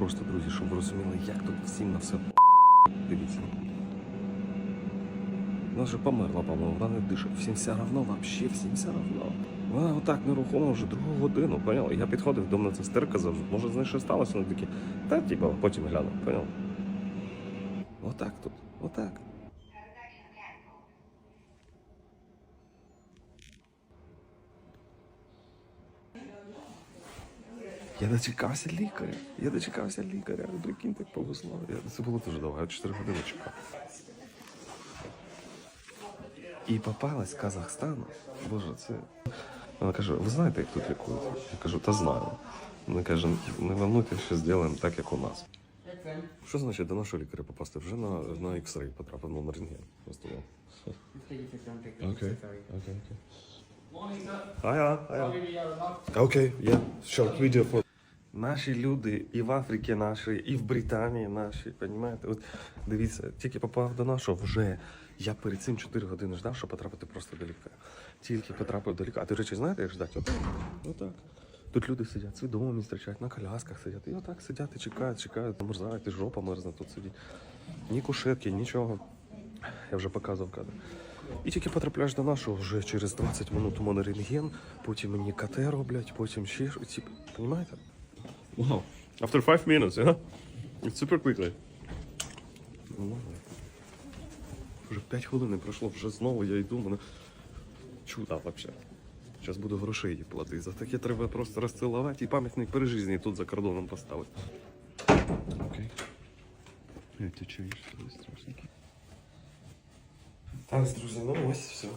просто, друзі, щоб ви розуміли, як тут всім на все дивіться. Вона вже померла, по-моєму, вона не дише. Всім все равно, вообще всім все равно. Вона отак нерухомо вже другу годину, поняла? Я підходив до мене медсестер, казав, може з нею щось сталося? Вони такі, та типа, потім гляну, поняла? Отак тут, отак. Я дочекався лікаря. Я дочекався лікаря. Прикинь, так повезло. Я- Це було дуже довго, я 4 години чекав. І попалась з Казахстану. Боже, це. Вона каже, ви знаєте, як тут лікують? Я кажу, та знаю. Вона каже, не волнуйтесь, що зробимо так, як у нас. Що значить до нашого лікаря попасти? Вже на, на X-ray потрапив, ну, на рентген. Просто. Окей, окей, окей. Hiya, hiya. Окей, я short video for... Наші люди і в Африці наші, і в Британії наші, розумієте? От дивіться, тільки попав до нашого вже. Я перед цим 4 години ждав, щоб потрапити просто до лікаря. Тільки потрапив до лікаря. А до речі, знаєте, як ждати? Отак. Отак. Тут люди сидять, свідомі зустрічають, на колясках сидять. І отак сидять і чекають, чекають, замерзають, і жопа мерзне тут сидить. Ні кушетки, нічого. Я вже показував кадр. І тільки потрапляєш до нашого вже через 20 минут у мене рентген, потім мені КТ роблять, потім ще Понімаєте? Wow. After 5 minutes, yeah? It's super quickly. Ну, Вже 5 хвилин не пройшло, вже знову я йду, мене чудо взагалі. Зараз буду грошей їй платити. За таке треба просто розцілувати і пам'ятник при житті тут за кордоном поставити. Окей. Як ти чуєш свої страшники? Так, друзі, ну ось все.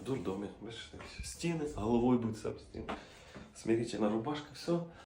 В дурдомі. Бачите, стіни, головою будь об стіни. Смирительна рубашка, все.